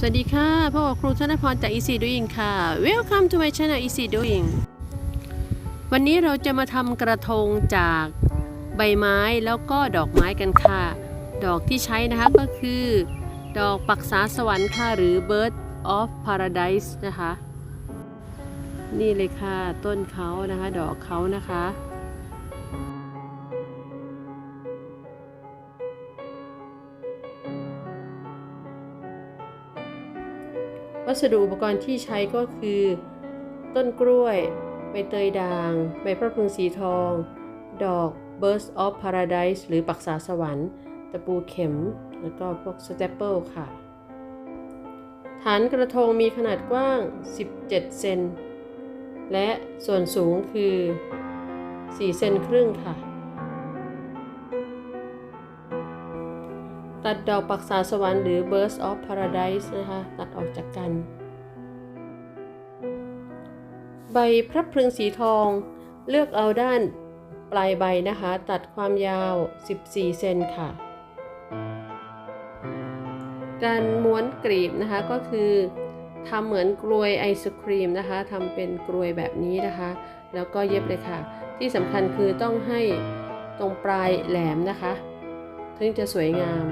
สวัสดีค่ะพ่อครูธนพรจาก Easy Doing ค่ะ Welcome to my channel Easy Doing วันนี้เราจะมาทำกระทงจากใบไม้แล้วก็ดอกไม้กันค่ะ ดอกที่ใช้นะคะก็คือ ดอกปักษาสวรรค์ค่ะหรือ Bird of Paradise นะคะ นี่เลยค่ะต้นเขานะคะ ดอกเขานะคะ วัสดุอุปกรณ์ที่ใช้ก็คือ ต้นกล้วย ใบเตยด่าง ใบพระพรึงสีทอง ดอก Burst of Paradise หรือปักษาสวรรค์ ตะปูเข็ม แล้วก็พวกสเตปเปิลค่ะ ฐานกระทงมีขนาดกว้าง 17 เซน และส่วนสูงคือ 4 เซนครึ่งค่ะ ตัดดอกปักษาสวรรค์หรือ Burst of Paradise นะคะ ตัดออกจาก ใบพระพรึงสีทอง เลือกเอาด้านปลายใบนะคะ ตัดความยาว 14 เซนค่ะ การม้วนกรีบนะคะก็คือทำเหมือนกลวยไอศครีมนะคะทำเป็นกลวยแบบนี้นะคะ แล้วก็เย็บเลยค่ะ ที่สำคัญคือต้องให้ตรงปลายแหลมนะคะ ถึงจะสวยงาม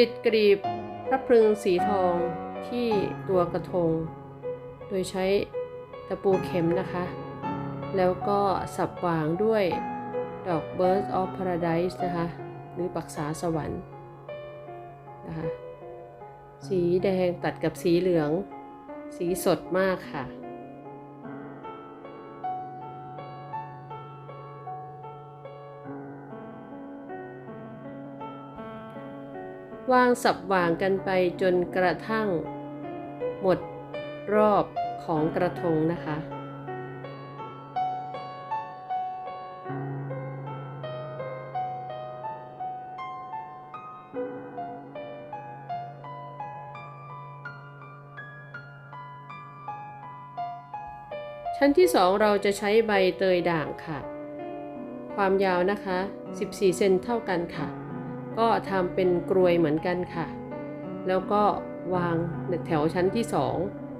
ติดกรีบพระพรึงสีทองที่ตัวกระทง โดยใช้ตะปูเข็มนะคะ แล้วก็สับวางด้วยดอก Bird of Paradise นะคะ หรือปักษาสวรรค์นะคะสีแดงตัดกับสีเหลือง สีสดมากค่ะ วางสับวางกันไปจนกระทั่ง หมดรอบของกระทงนะคะ ชั้นที่ 2 เราจะใช้ใบเตยด่างค่ะ ความยาวนะคะ 14 เซนเท่ากันค่ะ ก็ทำเป็นกรวยเหมือนกันค่ะ แล้วก็วางแถวชั้นที่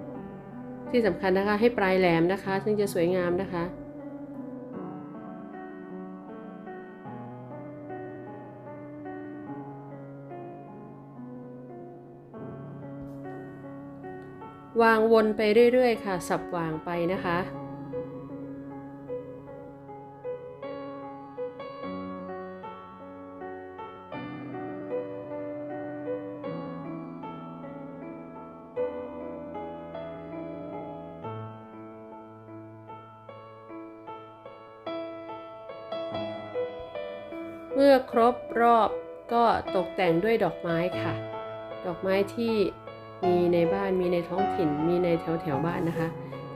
2ที่สำคัญนะคะให้ปลายแหลมนะคะ ซึ่งจะสวยงามนะคะวางวนไปเรื่อยๆ ค่ะ สับวางไปนะคะ เมื่อครบรอบก็ตกแต่งด้วยดอกไม้ค่ะ ดอกไม้ที่มีในบ้านมีในท้องถิ่น มีในแถวแถวบ้านนะคะ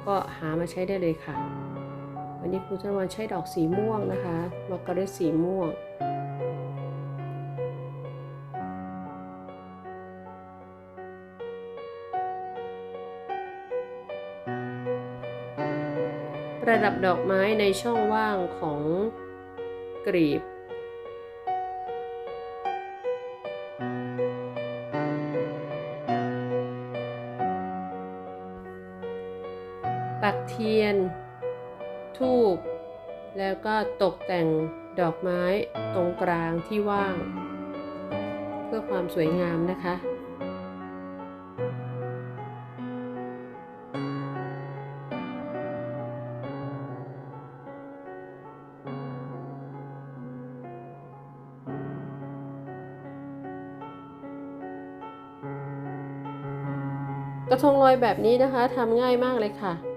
ก็หามาใช้ได้เลยค่ะ วันนี้ครูธนวันใช้ดอกสีม่วงนะคะมากระสีม่วงประดับดอกไม้ในช่องว่างของกรีบ ปักเทียน ทูบ แล้วก็ตกแต่งดอกไม้ตรงกลางที่ว่าง เพื่อความสวยงามนะคะกระทงลอยแบบนี้นะคะทำง่ายมากเลยค่ะ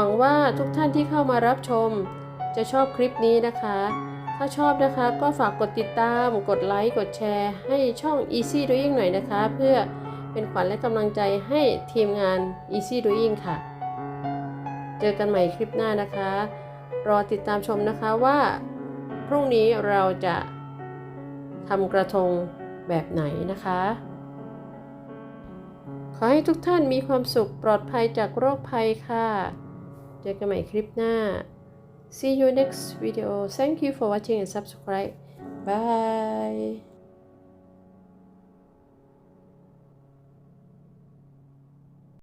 หวังว่าทุกท่านที่เข้ามารับชม จะชอบคลิปนี้นะคะ ถ้าชอบนะคะก็ฝากกดติดตาม กดไลค์ กดแชร์ ให้ช่อง Easy Doing หน่อยนะคะ เพื่อเป็นขวัญและกำลังใจให้ทีมงาน Easy Doing ค่ะ เจอกันใหม่คลิปหน้านะคะ รอติดตามชมนะคะว่า พรุ่งนี้เราจะทำกระทงแบบไหนนะคะ ขอให้ทุกท่านมีความสุขปลอดภัยจากโรคภัยค่ะ เจอกันใหม่คลิปหน้า see you next video thank you for watching and subscribe bye